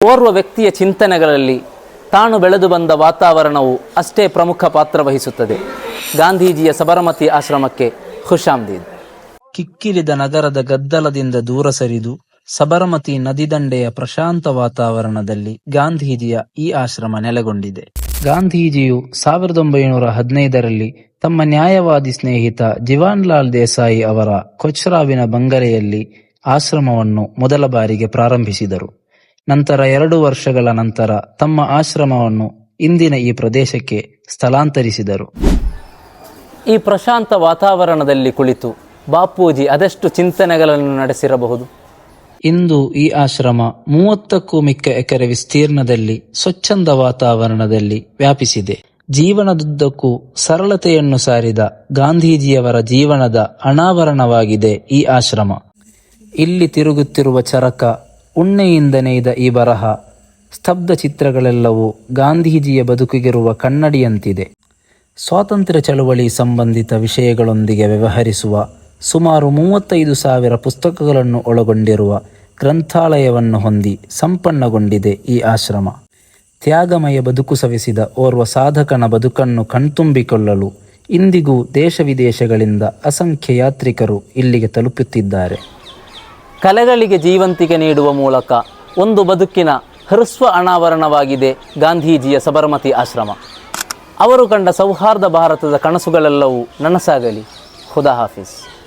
ಓರ್ವ ವ್ಯಕ್ತಿಯ ಚಿಂತನೆಗಳಲ್ಲಿ ತಾನು ಬೆಳೆದು ಬಂದ ವಾತಾವರಣವು ಅಷ್ಟೇ ಪ್ರಮುಖ ಪಾತ್ರ ವಹಿಸುತ್ತದೆ. ಗಾಂಧೀಜಿಯ ಸಬರಮತಿ ಆಶ್ರಮಕ್ಕೆ ಖುಷಾಮ್ದೀದ್ ಕಿಕ್ಕಿರಿದ ನಗರದ ಗದ್ದಲದಿಂದ ದೂರ ಸರಿದು ಸಬರಮತಿ ನದಿ ದಂಡೆಯ ಪ್ರಶಾಂತ ವಾತಾವರಣದಲ್ಲಿ ಗಾಂಧೀಜಿಯ ಈ ಆಶ್ರಮ ನೆಲೆಗೊಂಡಿದೆ. ಗಾಂಧೀಜಿಯು ಸಾವಿರದ ಒಂಬೈನೂರ ಹದಿನೈದರಲ್ಲಿ ತಮ್ಮ ನ್ಯಾಯವಾದಿ ಸ್ನೇಹಿತ ಜಿವಾನ್ಲಾಲ್ ದೇಸಾಯಿ ಅವರ ಕೊಚ್ರಾವಿನ ಬಂಗಲೆಯಲ್ಲಿ ಆಶ್ರಮವನ್ನು ಮೊದಲ ಬಾರಿಗೆ ಪ್ರಾರಂಭಿಸಿದರು. ನಂತರ ಎರಡು ವರ್ಷಗಳ ನಂತರ ತಮ್ಮ ಆಶ್ರಮವನ್ನು ಇಂದಿನ ಈ ಪ್ರದೇಶಕ್ಕೆ ಸ್ಥಳಾಂತರಿಸಿದರು. ಈ ಪ್ರಶಾಂತ ವಾತಾವರಣದಲ್ಲಿ ಕುಳಿತು ಬಾಪೂಜಿ ಅದೆಷ್ಟು ಚಿಂತನೆಗಳನ್ನು ನಡೆಸಿರಬಹುದು? ಇಂದು ಈ ಆಶ್ರಮ ಮೂವತ್ತಕ್ಕೂ ಮಿಕ್ಕ ಎಕರೆ ವಿಸ್ತೀರ್ಣದಲ್ಲಿ ಸ್ವಚ್ಛಂದ ವಾತಾವರಣದಲ್ಲಿ ವ್ಯಾಪಿಸಿದೆ. ಜೀವನದುದ್ದಕ್ಕೂ ಸರಳತೆಯನ್ನು ಸಾರಿದ ಗಾಂಧೀಜಿಯವರ ಜೀವನದ ಅನಾವರಣವಾಗಿದೆ ಈ ಆಶ್ರಮ. ಇಲ್ಲಿ ತಿರುಗುತ್ತಿರುವ ಚರಕ ಉಣ್ಣೆಯಿಂದ ನೇಯ್ದ ಈ ಬರಹ. ಸ್ತಬ್ಧ ಚಿತ್ರಗಳೆಲ್ಲವೂ ಗಾಂಧೀಜಿಯ ಬದುಕಿಗಿರುವ ಕನ್ನಡಿಯಂತಿದೆ. ಸ್ವಾತಂತ್ರ್ಯ ಚಳವಳಿ ಸಂಬಂಧಿತ ವಿಷಯಗಳೊಂದಿಗೆ ವ್ಯವಹರಿಸುವ ಸುಮಾರು ಮೂವತ್ತೈದು ಸಾವಿರ ಪುಸ್ತಕಗಳನ್ನು ಒಳಗೊಂಡಿರುವ ಗ್ರಂಥಾಲಯವನ್ನು ಹೊಂದಿ ಸಂಪನ್ನಗೊಂಡಿದೆ ಈ ಆಶ್ರಮ. ತ್ಯಾಗಮಯ ಬದುಕು ಸವಿಸಿದ ಓರ್ವ ಸಾಧಕನ ಬದುಕನ್ನು ಕಣ್ತುಂಬಿಕೊಳ್ಳಲು ಇಂದಿಗೂ ದೇಶ ವಿದೇಶಗಳಿಂದ ಅಸಂಖ್ಯ ಯಾತ್ರಿಕರು ಇಲ್ಲಿಗೆ ತಲುಪುತ್ತಿದ್ದಾರೆ. ಕಲೆಗಳಿಗೆ ಜೀವಂತಿಕೆ ನೀಡುವ ಮೂಲಕ ಒಂದು ಬದುಕಿನ ಹೃಸ್ವ ಅನಾವರಣವಾಗಿದೆ ಗಾಂಧೀಜಿಯ ಸಬರಮತಿ ಆಶ್ರಮ. ಅವರು ಕಂಡ ಸೌಹಾರ್ದ ಭಾರತದ ಕನಸುಗಳೆಲ್ಲವೂ ನನಸಾಗಲಿ. ಖುದಾ ಹಾಫಿಸ್.